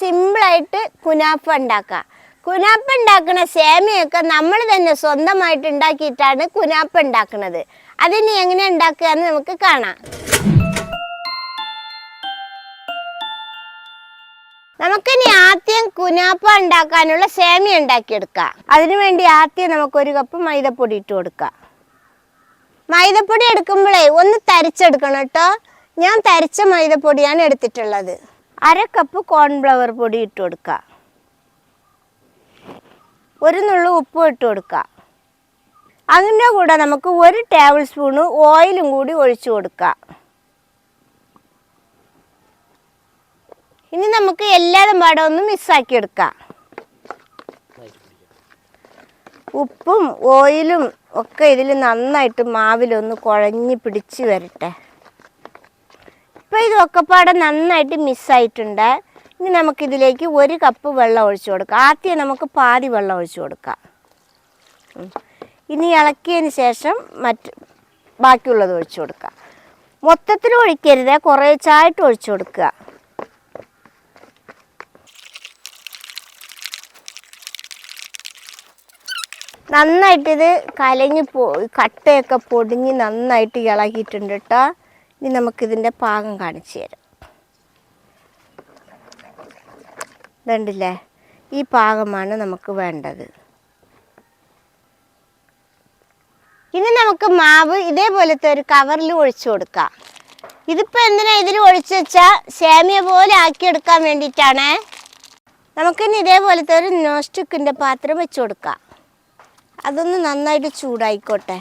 സിമ്പിളായിട്ട് കുനാപ്പ ഉണ്ടാക്കുക. കുനാപ്പ ഉണ്ടാക്കുന്ന സേമിയൊക്കെ നമ്മൾ തന്നെ സ്വന്തമായിട്ട് ഉണ്ടാക്കിയിട്ടാണ് കുനാപ്പ ഉണ്ടാക്കുന്നത്. അതിന് എങ്ങനെ ഉണ്ടാക്കുക എന്ന് നമുക്ക് കാണാം. നമുക്കിനി ആദ്യം കുനാപ്പ ഉണ്ടാക്കാനുള്ള സേമിയ ഉണ്ടാക്കിയെടുക്കാം. അതിനുവേണ്ടി ആദ്യം നമുക്ക് ഒരു കപ്പ് മൈദപ്പൊടി ഇട്ട് കൊടുക്കാം. മൈദപ്പൊടി എടുക്കുമ്പോഴേ ഒന്ന് തരിച്ചെടുക്കണം കേട്ടോ. ഞാൻ തരിച്ച മൈദപ്പൊടിയാണ് എടുത്തിട്ടുള്ളത്. അര കപ്പ് കോൺഫ്ലവർ പൊടി ഇട്ട് കൊടുക്കുക ഒരു നുള്ളു ഉപ്പും ഇട്ട് കൊടുക്കുക അതിന്റെ കൂടെ നമുക്ക് ഒരു ടേബിൾ സ്പൂണ് ഓയിലും കൂടി ഒഴിച്ചു കൊടുക്കുക ഇനി നമുക്ക് എല്ലാതും പാടെ ഒന്ന് മിക്സാക്കി എടുക്കാം. ഉപ്പും ഓയിലും ഒക്കെ ഇതിൽ നന്നായിട്ട് മാവിലൊന്ന് കുഴഞ്ഞ് പിടിച്ച് വരട്ടെ. ഇപ്പം ഇതൊക്കെ പാടെ നന്നായിട്ട് മിസ്സായിട്ടുണ്ട് ഇനി നമുക്കിതിലേക്ക് ഒരു കപ്പ് വെള്ളം ഒഴിച്ചു കൊടുക്കാം. ആദ്യം നമുക്ക് പാതി വെള്ളം ഒഴിച്ചു കൊടുക്കാം. ഇനി ഇളക്കിയതിന് ശേഷം മറ്റ് ബാക്കിയുള്ളത് ഒഴിച്ചു കൊടുക്കുക മൊത്തത്തിൽ ഒഴിക്കരുത്. കുറേച്ചായിട്ട് ഒഴിച്ചു കൊടുക്കുക. നന്നായിട്ടിത് കലങ്ങി പോ കട്ടയൊക്കെ പൊടിഞ്ഞ് നന്നായിട്ട് ഇളകിയിട്ടുണ്ട് കേട്ടോ ഇനി നമുക്കിതിന്റെ പാകം കാണിച്ചു തരാം. ഇതുണ്ടല്ലേ ഈ പാകമാണ് നമുക്ക് വേണ്ടത്. ഇനി നമുക്ക് മാവ് ഇതേപോലത്തെ ഒരു കവറിൽ ഒഴിച്ചു കൊടുക്കാം. ഇതിപ്പോൾ എന്തിനാ ഇതിൽ ഒഴിച്ചു വെച്ചാൽ സേമിയ പോലെ ആക്കിയെടുക്കാൻ വേണ്ടിയിട്ടാണ്? നമുക്കിനി ഇതേപോലത്തെ ഒരു നോസ്റ്റിക്കിന്റെ പാത്രം വെച്ച് കൊടുക്കാം. അതൊന്ന് നന്നായിട്ട് ചൂടായിക്കോട്ടെ.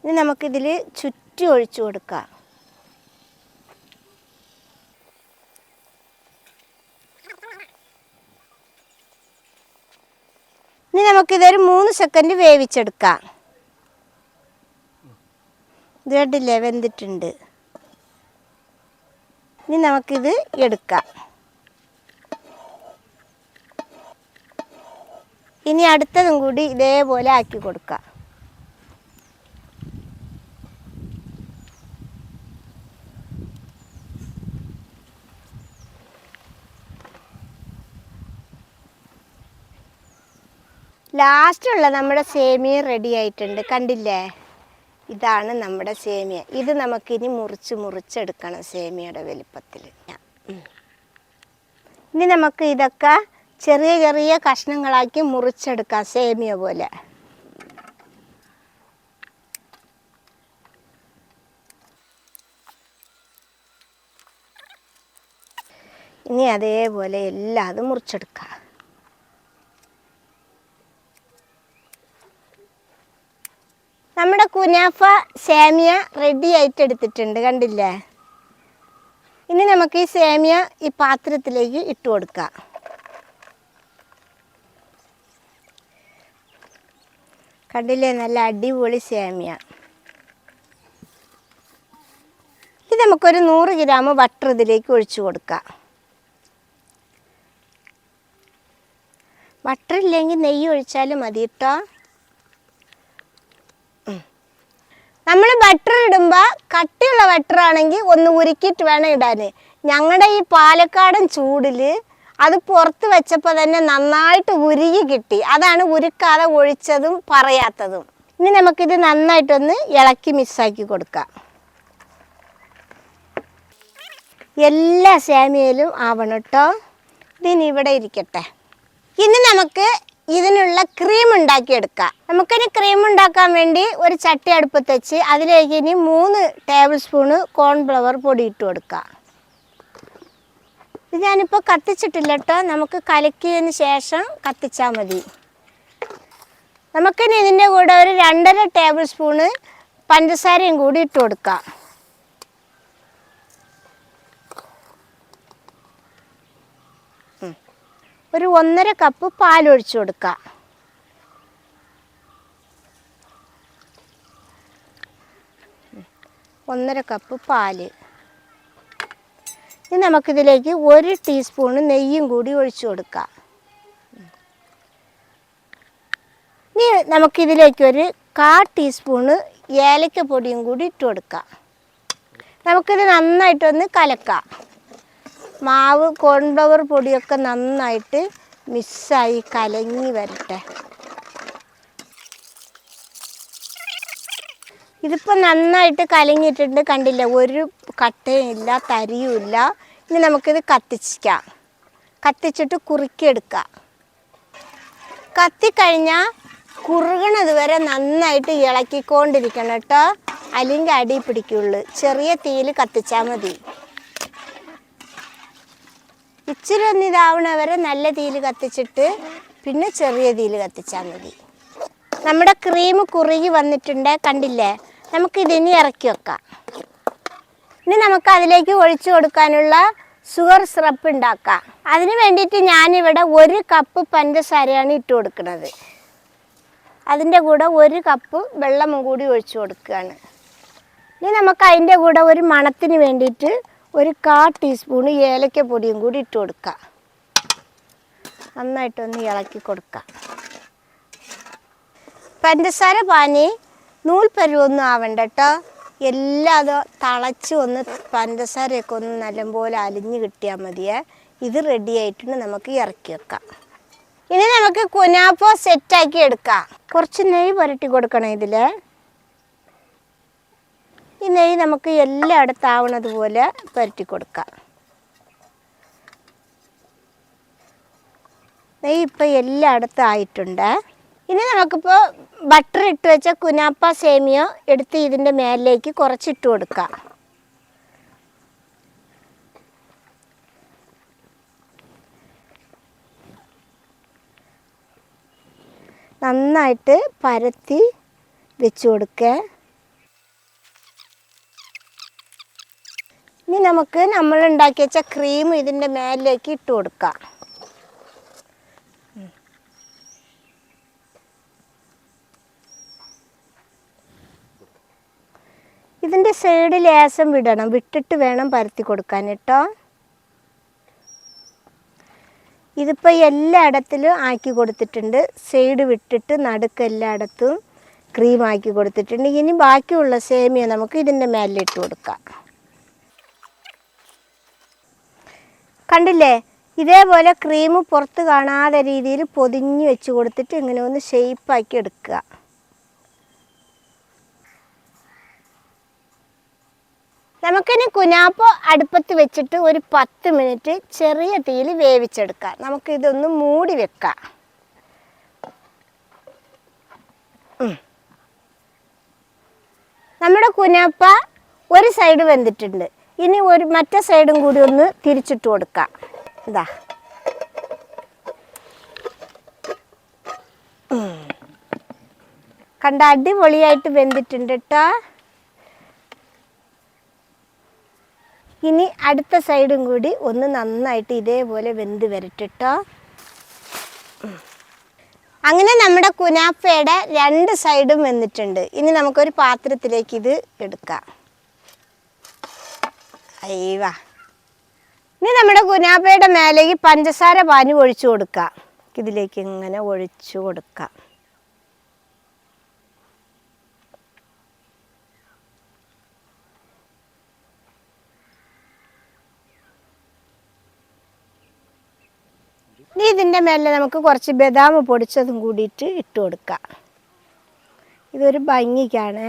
ഇനി നമുക്കിതിൽ ചുറ്റി ഒഴിച്ചു കൊടുക്കുക. ഇനി നമുക്കിതൊരു മൂന്ന് സെക്കൻഡ് വേവിച്ചെടുക്കാം. ഇത് കണ്ടില്ലേ വെന്തിട്ടുണ്ട്. ഇനി നമുക്കിത് എടുക്കാം. ഇനി അടുത്തതും കൂടി ഇതേപോലെ ആക്കി കൊടുക്കാം. ലാസ്റ്റുള്ള നമ്മുടെ സേമിയ റെഡി ആയിട്ടുണ്ട്. കണ്ടില്ലേ? ഇതാണ് നമ്മുടെ സേമിയ. ഇത് നമുക്കിനി മുറിച്ച് മുറിച്ചെടുക്കണം സേമിയയുടെ വലിപ്പത്തിൽ ഇനി നമുക്ക് ഇതൊക്കെ ചെറിയ ചെറിയ കഷ്ണങ്ങളാക്കി മുറിച്ചെടുക്കാം സേമിയ പോലെ. ഇനി അതേപോലെ എല്ലാം അത് മുറിച്ചെടുക്കാം. നമ്മുടെ കുനാഫ സേമിയ റെഡി ആയിട്ട് എടുത്തിട്ടുണ്ട് കണ്ടില്ലേ? ഇനി നമുക്ക് ഈ സേമിയ ഈ പാത്രത്തിലേക്ക് ഇട്ട് കൊടുക്കാം. കണ്ടില്ലേ? നല്ല അടിപൊളി സേമിയ. ഇത് നമുക്കൊരു നൂറ് ഗ്രാം ബട്ടർ ഇതിലേക്ക് ഒഴിച്ചു കൊടുക്കാം. ബട്ടർ ഇല്ലെങ്കിൽ നെയ്യ് ഒഴിച്ചാലും മതി കേട്ടോ നമ്മൾ ബട്ടർ ഇടുമ്പോൾ കട്ടിയുള്ള ബട്ടർ ആണെങ്കിൽ ഒന്ന് ഉരുക്കിയിട്ട് വേണം ഇടാൻ ഞങ്ങളുടെ ഈ പാലക്കാടൻ ചൂടിൽ അത് പുറത്ത് വെച്ചപ്പോൾ തന്നെ നന്നായിട്ട് ഉരുകി കിട്ടി. അതാണ് ഉരുക്കാതെ ഒഴിച്ചതും പറയാത്തതും. ഇനി നമുക്കിത് നന്നായിട്ടൊന്ന് ഇളക്കി മിക്സാക്കി കൊടുക്കാം. എല്ലാ സേമിയയിലും ആവണം കേട്ടോ ഇതിനിവിടെ ഇരിക്കട്ടെ. ഇനി നമുക്ക് ക്രീം ഉണ്ടാക്കിയെടുക്കാം നമുക്കിനി ക്രീം ഉണ്ടാക്കാൻ വേണ്ടി ഒരു ചട്ടി അടുപ്പത്ത് വെച്ച് അതിലേക്ക് ഇനി മൂന്ന് ടേബിൾ സ്പൂണ് കോൺഫ്ലവർ പൊടി ഇട്ട് കൊടുക്കാം ഇത് ഞാനിപ്പോൾ കത്തിച്ചിട്ടില്ല കേട്ടോ. നമുക്ക് കലക്കിയതിന് ശേഷം കത്തിച്ചാൽ മതി. നമുക്കിനി ഇതിന്റെ കൂടെ ഒരു രണ്ടര ടേബിൾ സ്പൂണ് പഞ്ചസാരയും കൂടി ഇട്ട് കൊടുക്കാം. ഒരു ഒന്നര കപ്പ് പാലൊഴിച്ചു കൊടുക്കാം. ഒന്നര കപ്പ് പാൽ. ഇനി നമുക്കിതിലേക്ക് ഒരു ടീസ്പൂണ് നെയ്യും കൂടി ഒഴിച്ചു കൊടുക്കാം. ഇനി നമുക്കിതിലേക്ക് ഒരു കാ ടീസ്പൂണ് ഏലക്കപ്പൊടിയും കൂടി ഇട്ട് കൊടുക്കാം. നമുക്കിത് നന്നായിട്ടൊന്ന് കലക്കാം. മാവ് കോൺഫ്ലവർ പൊടിയൊക്കെ നന്നായിട്ട് മിക്സായി കലങ്ങി വരട്ടെ. ഇതിപ്പോൾ നന്നായിട്ട് കലങ്ങിയിട്ടുണ്ട് കണ്ടില്ല? ഒരു കട്ടയും ഇല്ല തരിയും ഇല്ല. ഇനി നമുക്കിത് കത്തിച്ചിക്കാം. കത്തിച്ചിട്ട് കുറുക്കിയെടുക്കാം. കത്തിക്കഴിഞ്ഞാൽ കുറുകണത് വരെ നന്നായിട്ട് ഇളക്കിക്കൊണ്ടിരിക്കണം കേട്ടോ. അല്ലെങ്കിൽ അടി പിടിക്കുള്ളൂ. ചെറിയ തീയിൽ കത്തിച്ചാൽ മതി. ഇച്ചിരി ഒന്ന് ഇതാവണ വരെ നല്ല തീയിൽ കത്തിച്ചിട്ട് പിന്നെ ചെറിയ തീയിൽ കത്തിച്ചാൽ മതി. നമ്മുടെ ക്രീം കുറുകി വന്നിട്ടുണ്ട്. കണ്ടില്ലേ? നമുക്കിതിനി ഇറക്കി വെക്കാം. ഇനി നമുക്ക് അതിലേക്ക് ഒഴിച്ചു കൊടുക്കാനുള്ള ഷുഗർ സിറപ്പ് ഉണ്ടാക്കാം. അതിന് വേണ്ടിയിട്ട് ഞാനിവിടെ ഒരു കപ്പ് പഞ്ചസാരയാണ് ഇട്ട് കൊടുക്കുന്നത്. അതിന്റെ കൂടെ ഒരു കപ്പ് വെള്ളമും കൂടി ഒഴിച്ചു കൊടുക്കുകയാണ്. ഇനി നമുക്ക് അതിന്റെ കൂടെ ഒരു മണത്തിന് വേണ്ടിയിട്ട് ഒരു കാ ടീസ്പൂൺ ഏലക്ക പൊടിയും കൂടി ഇട്ട് കൊടുക്കാം. നന്നായിട്ടൊന്ന് ഇളക്കി കൊടുക്കാം. പഞ്ചസാര പാനി നൂൽ പരുവൊന്നും ആവണ്ട കേട്ടോ എല്ലാം അത് തളച്ച് ഒന്ന് പഞ്ചസാരയൊക്കെ ഒന്ന് നല്ലപോലെ അലിഞ്ഞ് കിട്ടിയാൽ മതിയേ. ഇത് റെഡി ആയിട്ടുണ്ട്. നമുക്ക് ഇറക്കി വെക്കാം. ഇനി നമുക്ക് കുനാപ്പോ സെറ്റാക്കി എടുക്കാം. കുറച്ച് നെയ്യ് പുരട്ടി കൊടുക്കണം ഇതിൽ ഈ നെയ്യ് നമുക്ക് എല്ലായിടത്തും ആവണത് പോലെ പുരട്ടി കൊടുക്കാം. നെയ്യ് ഇപ്പം എല്ലായിടത്തും ആയിട്ടുണ്ട് ഇനി നമുക്കിപ്പോൾ ബട്ടർ ഇട്ട് വെച്ച കുനാപ്പ സേമിയോ എടുത്ത് ഇതിന്റെ മേലിലേക്ക് കുറച്ചിട്ട് കൊടുക്കാം. നന്നായിട്ട് പരത്തി വെച്ച് കൊടുക്കുക ഇനി നമുക്ക് നമ്മൾ ഉണ്ടാക്കി വെച്ച ക്രീം ഇതിന്റെ മേലിലേക്ക് ഇട്ട് കൊടുക്കാം. ഇതിന്റെ സൈഡ് ലേശം വിടണം. വിട്ടിട്ട് വേണം പരത്തി കൊടുക്കാൻ കേട്ടോ. ഇതിപ്പോൾ എല്ലായിടത്തിലും ആക്കി കൊടുത്തിട്ടുണ്ട്. സൈഡ് വിട്ടിട്ട് നടുക്ക് എല്ലായിടത്തും ക്രീം ആക്കി കൊടുത്തിട്ടുണ്ട്. ഇനി ബാക്കിയുള്ള സേമിയ നമുക്ക് ഇതിന്റെ മേലിലിട്ട് കൊടുക്കാം. കണ്ടില്ലേ? ഇതേപോലെ ക്രീം പുറത്ത് കാണാതെ രീതിയിൽ പൊതിഞ്ഞ് വെച്ച് കൊടുത്തിട്ട് ഇങ്ങനെ ഒന്ന് ഷെയ്പ്പാക്കി എടുക്കുക. നമുക്കിനി കുനാപ്പോ അടുപ്പത്ത് വെച്ചിട്ട് ഒരു പത്ത് മിനിറ്റ് ചെറിയ തീയിൽ വേവിച്ചെടുക്കാം. നമുക്കിതൊന്ന് മൂടി വെക്കാം. നമ്മുടെ കുനാപ്പ ഒരു സൈഡ് വെന്തിട്ടുണ്ട്. ഇനി ഒരു മറ്റേ സൈഡും കൂടി ഒന്ന് തിരിച്ചിട്ട് കൊടുക്കാം. ഇതാ. കണ്ട അടിപൊളിയായിട്ട് വെന്തിട്ടുണ്ട് കേട്ടോ ഇനി അടുത്ത സൈഡും കൂടി ഒന്ന് നന്നായിട്ട് ഇതേപോലെ വെന്ത് വരട്ടിട്ടോ. അങ്ങനെ നമ്മുടെ കുനാപ്പയുടെ രണ്ട് സൈഡും വെന്നിട്ടുണ്ട്. ഇനി നമുക്കൊരു പാത്രത്തിലേക്ക് ഇത് എടുക്കാം. അയ്യവാ. ഇനി നമ്മുടെ കുനാപ്പയുടെ മേലേക്ക് പഞ്ചസാര പാനി ഒഴിച്ചു കൊടുക്കാം. ഇതിലേക്ക് ഇങ്ങനെ ഒഴിച്ചു കൊടുക്കാം. ഇനി ഇതിന്റെ മേലെ നമുക്ക് കുറച്ച് ബദാം പൊടിച്ചതും കൂടിയിട്ട് ഇട്ട് കൊടുക്കാം. ഇതൊരു ഭംഗിക്കാണ്.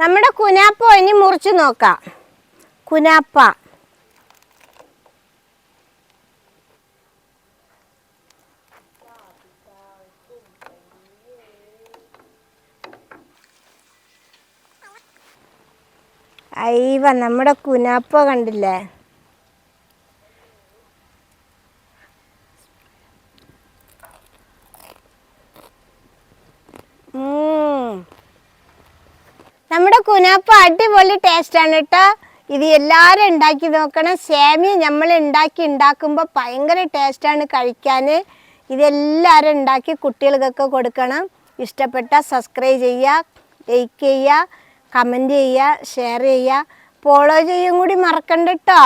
നമ്മുടെ കുനാപ്പ ഇനി മുറിച്ച് നോക്കാം. കുനാപ്പ. അയ്യവ നമ്മുടെ കുനാപ്പ കണ്ടില്ലേ. നമ്മുടെ കുനാപ്പ അടിപൊളി ടേസ്റ്റ് ആണ് കേട്ടോ. ഇത് എല്ലാവരും ഉണ്ടാക്കി നോക്കണം. സേമിയ നമ്മൾ ഉണ്ടാക്കി ഉണ്ടാക്കുമ്പോൾ ഭയങ്കര ടേസ്റ്റാണ് കഴിക്കാൻ. ഇതെല്ലാവരും ഉണ്ടാക്കി കുട്ടികൾക്കൊക്കെ കൊടുക്കണം. ഇഷ്ടപ്പെട്ട സബ്സ്ക്രൈബ് ചെയ്യുക ലൈക്ക് ചെയ്യുക. കമന്റ് ചെയ്യുക ഷെയർ ചെയ്യുക. ഫോളോ ചെയ്യും കൂടി മറക്കണ്ട കേട്ടോ